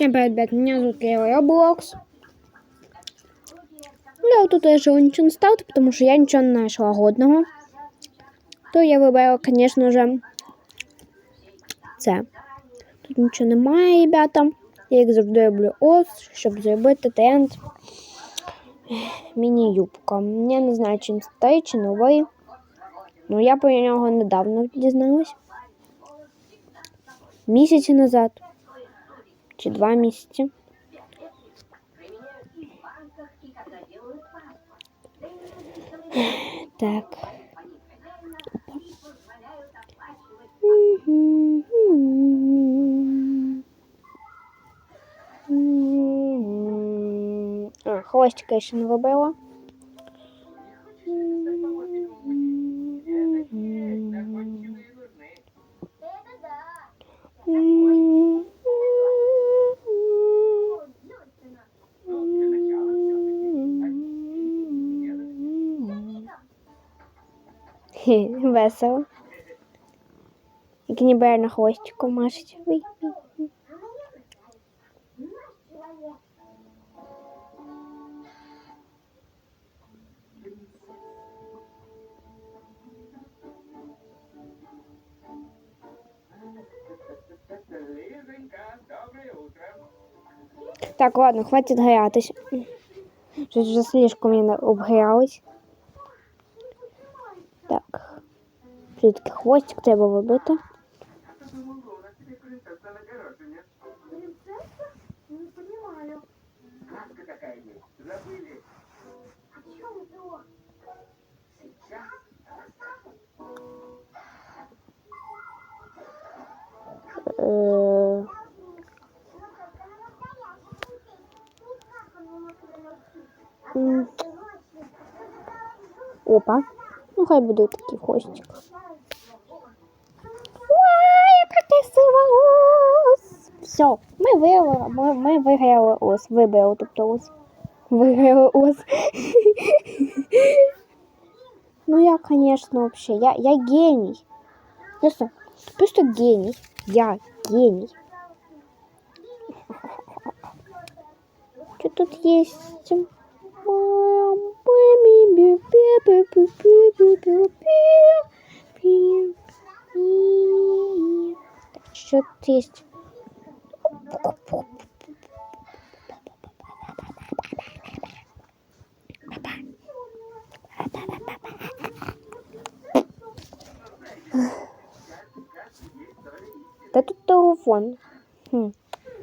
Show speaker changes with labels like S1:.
S1: Всем привет, ребят, меня зовут Лео Roblox. Я тут решила ничего не ставити, потому что я ничего не нашла годного. То я вибрала, конечно же, це. Тут нічого немає, ребята. Я як завжди роблю ось, щоб зробити тренд. Міні-юбка. Я не знаю, чи він старий, чи новий. Ну, я про нього недавно дізналась. Місяці назад. Чи два місяці. Так. А, хвостика еще не. Хе, Весело. Як ніби на хвостику
S2: утро.
S1: Так, ладно, хватит грятись. Щось вже слишком я обгрялась. Так. Все-таки хвостик треба вибити.
S2: То думал, Лора, тебе принцесса на горошине.
S3: Принцесса? Не понимаю.
S2: Сказка такая есть. Забыли.
S3: О чем то?
S2: Сейчас
S1: Е, м. Опа. Ну, хай буде такий хвостик. Яка красива ос! Все, ми виграли, ми, ми виграли ос, вибрали, тобто ос. Виграли ос. Ну я, конечно, вообще, я, я гений. Просто, просто гений. Я гений. Что тут есть? Что тут есть? Да тут телефон.